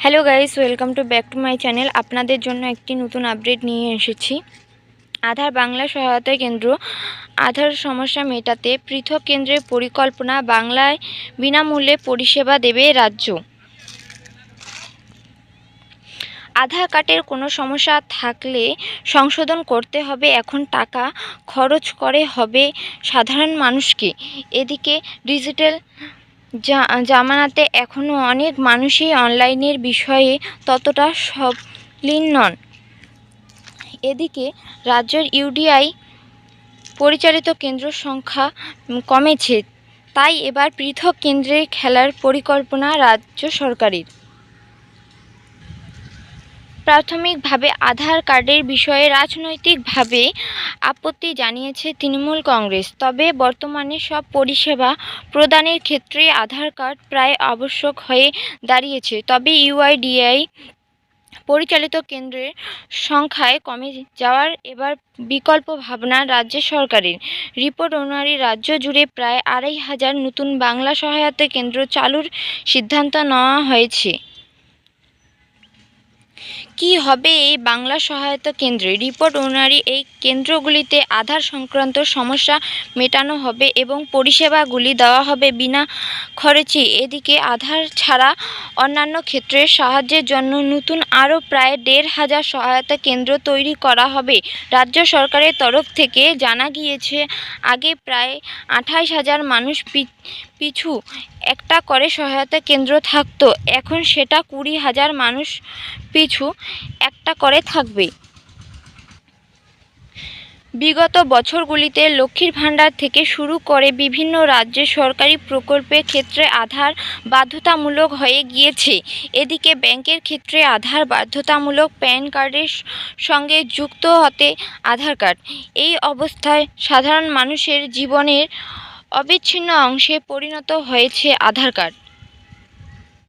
Hello guys welcome to back to my channel আপনাদের জন্য একটি নতুন আপডেট নিয়ে এসেছি। আধার বাংলা সহায়তা কেন্দ্র, আধার সমস্যা মেটাতে পৃথক কেন্দ্রের পরিকল্পনা বাংলায় বিনামূল্যে পরিষেবা দেবে রাজ্য। আধার কার্ডের কোনো সমস্যা থাকলে সংশোধন করতে হবে। এখন টাকা খরচ করে হবে সাধারণ মানুষকে। এদিকে ডিজিটাল জামানাতে এখনও অনেক মানুষই অনলাইনের বিষয়ে ততটা সবলীন নন। এদিকে রাজ্যের ইউডিআই পরিচালিত কেন্দ্র সংখ্যা কমেছে, তাই এবার পৃথক কেন্দ্রে খেলার পরিকল্পনা রাজ্য সরকারের। প্রাথমিকভাবে আধার কার্ডের বিষয়ে রাজনৈতিকভাবে আপত্তি জানিয়েছে তৃণমূল কংগ্রেস। তবে বর্তমানে সব পরিষেবা প্রদানের ক্ষেত্রে আধার কার্ড প্রায় আবশ্যক হয়ে দাঁড়িয়েছে। তবে ইউআইডিআই পরিচালিত কেন্দ্রের সংখ্যায় কমে যাওয়ার এবার বিকল্প ভাবনা রাজ্য সরকারের। রিপোর্ট অনুযায়ী রাজ্য জুড়ে প্রায় আড়াই হাজার নতুন বাংলা সহায়তা কেন্দ্র চালুর সিদ্ধান্ত নেওয়া হয়েছে। কি হবে এই বাংলা সহায়তা কেন্দ্রে? রিপোর্ট অনুযায়ী এই কেন্দ্রগুলিতে আধার সংক্রান্ত সমস্যা মেটানো হবে এবং পরিষেবাগুলি দেওয়া হবে বিনা খরচে। এদিকে আধার ছাড়া অন্যান্য ক্ষেত্রে সাহায্যের জন্য নতুন আরও প্রায় দেড় হাজার সহায়তা কেন্দ্র তৈরি করা হবে। রাজ্য সরকারের তরফ থেকে জানা গিয়েছে, আগে প্রায় আঠাশ হাজার মানুষ পিছু একটা করে সহায়তা কেন্দ্র থাকতো। এখন সেটা কুড়ি হাজার মানুষ পিছু একটা করে থাকবে। বিগত বছরগুলিতে লক্ষ্মীর ভাণ্ডার থেকে শুরু করে বিভিন্ন রাজ্যের সরকারি প্রকল্পের ক্ষেত্রে আধার বাধ্যতামূলক হয়ে গিয়েছে। এদিকে ব্যাংকের ক্ষেত্রে আধার বাধ্যতামূলক প্যান কার্ডের সঙ্গে যুক্ত হতে আধার কার্ড। এই অবস্থায় সাধারণ মানুষের জীবনের অবিচ্ছিন্ন অংশে পরিণত হয়েছে আধার কার্ড।